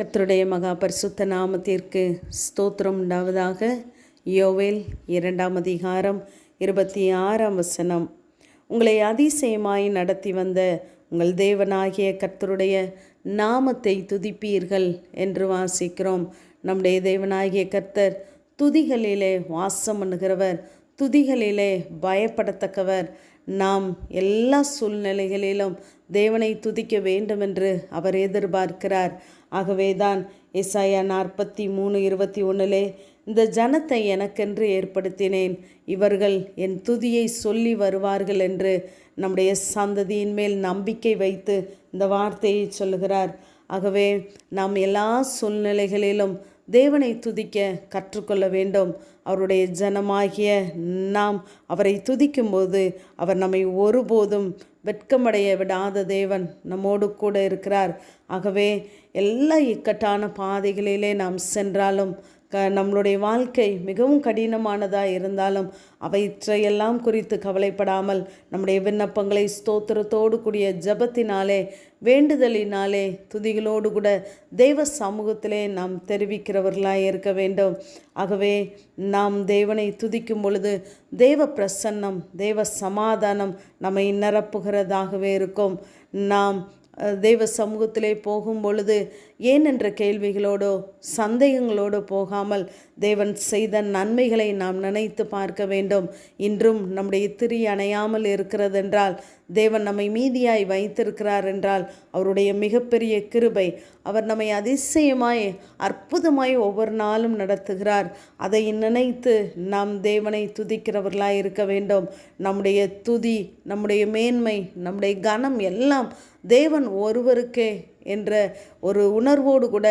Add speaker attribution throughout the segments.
Speaker 1: கர்த்தருடைய மகா பரிசுத்த நாமத்திற்கு ஸ்தோத்திரம் உண்டாவதாக. யோவேல் இரண்டாம் அதிகாரம் இருபத்தி ஆறாம் வசனம். உங்களை அதிசயமாய் நடத்தி வந்த உங்கள் தேவனாகிய கர்த்தருடைய நாமத்தை துதிப்பீர்கள் என்று வாசிக்கிறோம். நம்முடைய தேவனாகிய கர்த்தர் துதிகளிலே வாசம் பண்ணுகிறவர் துதிகளிலே பயப்படத்தக்கவர். நாம் எல்லா சூழ்நிலைகளிலும் தேவனை துதிக்க வேண்டும் என்று அவர் எதிர்பார்க்கிறார். ஆகவேதான் எஸ்ஐயா நாற்பத்தி மூணு இருபத்தி ஒன்றிலே இந்த ஜனத்தை எனக்கென்று ஏற்படுத்தினேன். இவர்கள் என் துதியை சொல்லி வருவார்கள் என்று நம்முடைய சந்ததியின் மேல் நம்பிக்கை வைத்து இந்த வார்த்தையை சொல்லுகிறார். ஆகவே நாம் எல்லா சூழ்நிலைகளிலும் தேவனை துதிக்க கற்றுக்கொள்ள வேண்டும். அவருடைய ஜனமாகிய நாம் அவரை துதிக்கும்போது அவர் நம்மை ஒருபோதும் வெட்கமடைய விடாத தேவன் நம்மோடு கூட இருக்கிறார். ஆகவே எல்லா இக்கட்டான பாதைகளிலே நாம் சென்றாலும் க நம்மளுடைய வாழ்க்கை மிகவும் கடினமானதாக இருந்தாலும் அவற்றையெல்லாம் குறித்து கவலைப்படாமல் நம்முடைய விண்ணப்பங்களை ஸ்தோத்திரத்தோடு கூடிய ஜபத்தினாலே வேண்டுதலினாலே துதிகளோடு கூட தெய்வ சமூகத்திலே நாம் தெரிவிக்கிறவர்களாக இருக்க வேண்டும். ஆகவே நாம் தேவனை துதிக்கும் பொழுது தேவ பிரசன்னம் தேவ சமாதானம் நம்மை நிரப்புகிறதாகவே இருக்கும். நாம் தெய்வ சமூகத்திலே போகும் பொழுது ஏன் என்ற கேள்விகளோடோ சந்தேகங்களோடு போகாமல் தேவன் செய்த நன்மைகளை நாம் நினைத்து பார்க்க வேண்டும். இன்றும் நம்முடைய திரி அணையாமல் இருக்கிறதென்றால் தேவன் நம்மை மீதியாய் வைத்திருக்கிறார் என்றால் அவருடைய மிகப்பெரிய கிருபை அவர் நம்மை அதிசயமாய் அற்புதமாய் ஒவ்வொரு நாளும் நடத்துகிறார். அதை நினைத்து நாம் தேவனை துதிக்கிறவர்களாய் இருக்க வேண்டும். நம்முடைய துதி நம்முடைய மேன்மை நம்முடைய கனம் எல்லாம் தேவன் ஒருவருக்கே என்ற ஒரு உணர்வோடு கூட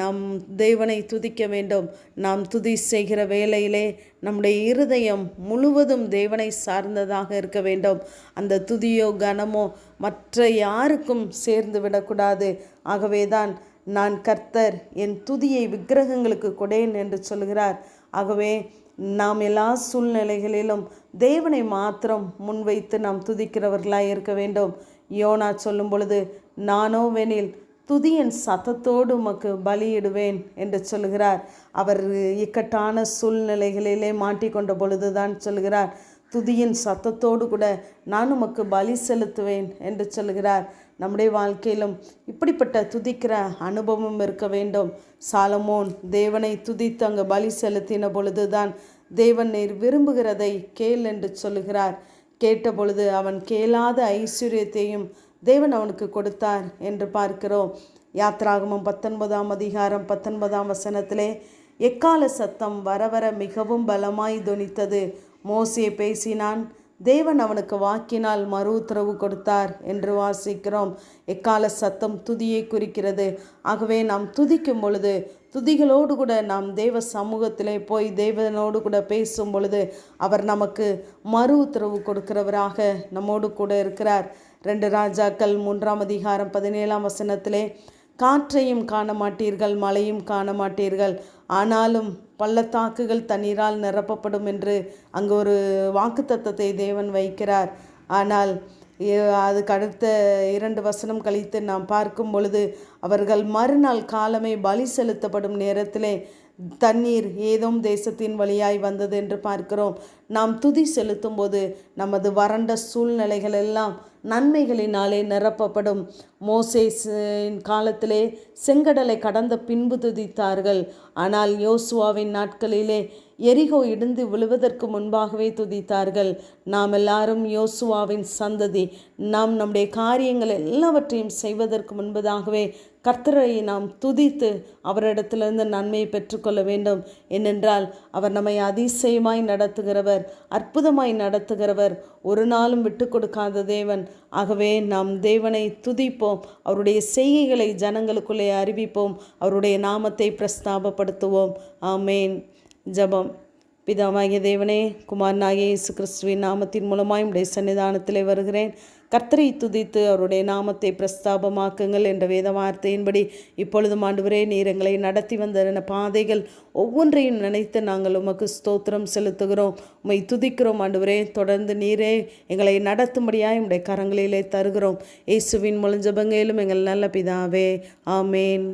Speaker 1: நாம் தேவனை துதிக்க வேண்டும். நாம் துதி செய்கிற வேலையிலே நம்முடைய இருதயம் முழுவதும் தேவனை சார்ந்ததாக இருக்க வேண்டும். அந்த துதியோ கனமோ மற்ற யாருக்கும் சேர்ந்து விடக்கூடாது. ஆகவேதான் நான் கர்த்தர் என் துதியை விக்கிரகங்களுக்கு கொடேன் என்று சொல்கிறார். ஆகவே நாம் எல்லா சூழ்நிலைகளிலும் தேவனை மாத்திரம் முன்வைத்து நாம் துதிக்கிறவர்களாக இருக்க வேண்டும். யோனா சொல்லும் பொழுது நானோ வெனில் துதியின் சத்தத்தோடு உமக்கு பலியிடுவேன் என்று சொல்கிறார் அவர் இக்கட்டான சூழ்நிலைகளிலே மாட்டிக்கொண்ட பொழுதுதான் சொல்கிறார் துதியின் சத்தத்தோடு கூட நான் உமக்கு பலி செலுத்துவேன் என்று சொல்கிறார் நம்முடைய வாழ்க்கையிலும் இப்படிப்பட்ட துதிக்கிற அனுபவம் இருக்க வேண்டும். சாலமோன் தேவனை துதித்து அங்கு பலி செலுத்தின பொழுதுதான் தேவன் நீர் விரும்புகிறதை கேள் என்று சொல்லுகிறார். கேட்டபொழுது அவன் கேளாத ஐஸ்வர்யத்தையும் தேவன் அவனுக்கு கொடுத்தார் என்று பார்க்கிறோம். யாத்ராகமம் பத்தொன்பதாம் அதிகாரம் பத்தொன்பதாம் வசனத்திலே எக்கால சத்தம் வர வர மிகவும் பலமாய் தொனித்தது மோசியை பேசினான் தேவன் அவனுக்கு வாக்கினால் மறு உத்தரவு கொடுத்தார் என்று வாசிக்கிறோம். எக்கால சத்தம் துதியை குறிக்கிறது. ஆகவே நாம் துதிக்கும் பொழுது துதிகளோடு கூட நாம் தேவ சமூகத்திலே போய் தேவனோடு கூட பேசும் பொழுது அவர் நமக்கு மறு உத்தரவு கொடுக்கிறவராக நம்மோடு கூட இருக்கிறார். ரெண்டு ராஜாக்கள் மூன்றாம் அதிகாரம் பதினேழாம் வசனத்திலே காற்றையும் காண மாட்டீர்கள் மழையும் காண மாட்டீர்கள். ஆனாலும் பள்ளத்தாக்குகள் தண்ணீரால் நிரப்பப்படும் என்று அங்கு ஒரு வாக்குத்தத்தத்தை தேவன் வைக்கிறார். ஆனால் அதுக்கு அடுத்த இரண்டு வசனம் கழித்து நாம் பார்க்கும் பொழுது அவர்கள் மறுநாள் காலமே பலி செலுத்தப்படும் நேரத்திலே தண்ணீர் ஏதோ தேசத்தின் வழியாய் வந்தது என்று பார்க்கிறோம். நாம் துதி செலுத்தும் போது நமது வறண்ட சூழ்நிலைகள் எல்லாம் நன்மைகளினாலே நிரப்பப்படும். மோசேஸின் காலத்திலே செங்கடலை கடந்த பின்பு துதித்தார்கள். ஆனால் யோசுவாவின் நாட்களிலே எரிகோ இடிந்து விழுவதற்கு முன்பாகவே துதித்தார்கள். நாம் எல்லாரும் யோசுவாவின் சந்ததி. நாம் நம்முடைய காரியங்கள் எல்லாவற்றையும் செய்வதற்கு முன்பதாகவே கர்த்தரை நாம் துதித்து அவரிடத்திலிருந்து நன்மையை பெற்றுக்கொள்ள வேண்டும். ஏனென்றால் அவர் நம்மை அதிசயமாய் நடத்துகிறவர். அற்புதமாய் நடத்துகிறவர். ஒரு நாளும் விட்டு கொடுக்காத தேவன். ஆகவே நாம் தேவனை துதிப்போம். அவருடைய செய்கைகளை ஜனங்களுக்குள்ளே அறிவிப்போம். அவருடைய நாமத்தை பிரஸ்தாபப்படுத்துவோம். ஆமேன். ஜபம். பிதாவாகிய தேவனே குமாரனாகிய இயேசு கிறிஸ்துவின் நாமத்தின் மூலமாய் உடைய சன்னிதானத்திலே வருகிறேன். கர்த்தரை துதித்து அவருடைய நாமத்தை பிரஸ்தாபமாக்குங்கள் என்ற வேத வார்த்தையின்படி இப்பொழுதும் ஆண்டுவரே நீர் எங்களை நடத்தி வந்த பாதைகள் ஒவ்வொன்றையும் நினைத்து நாங்கள் உமக்கு ஸ்தோத்திரம் செலுத்துகிறோம். உமை துதிக்கிறோம் ஆண்டுவரே தொடர்ந்து நீரே எங்களை நடத்தும்படியாக உடைய கரங்களிலே தருகிறோம். இயேசுவின் முழஞ்சபங்கையிலும் எங்கள் நல்ல பிதாவே ஆமேன்.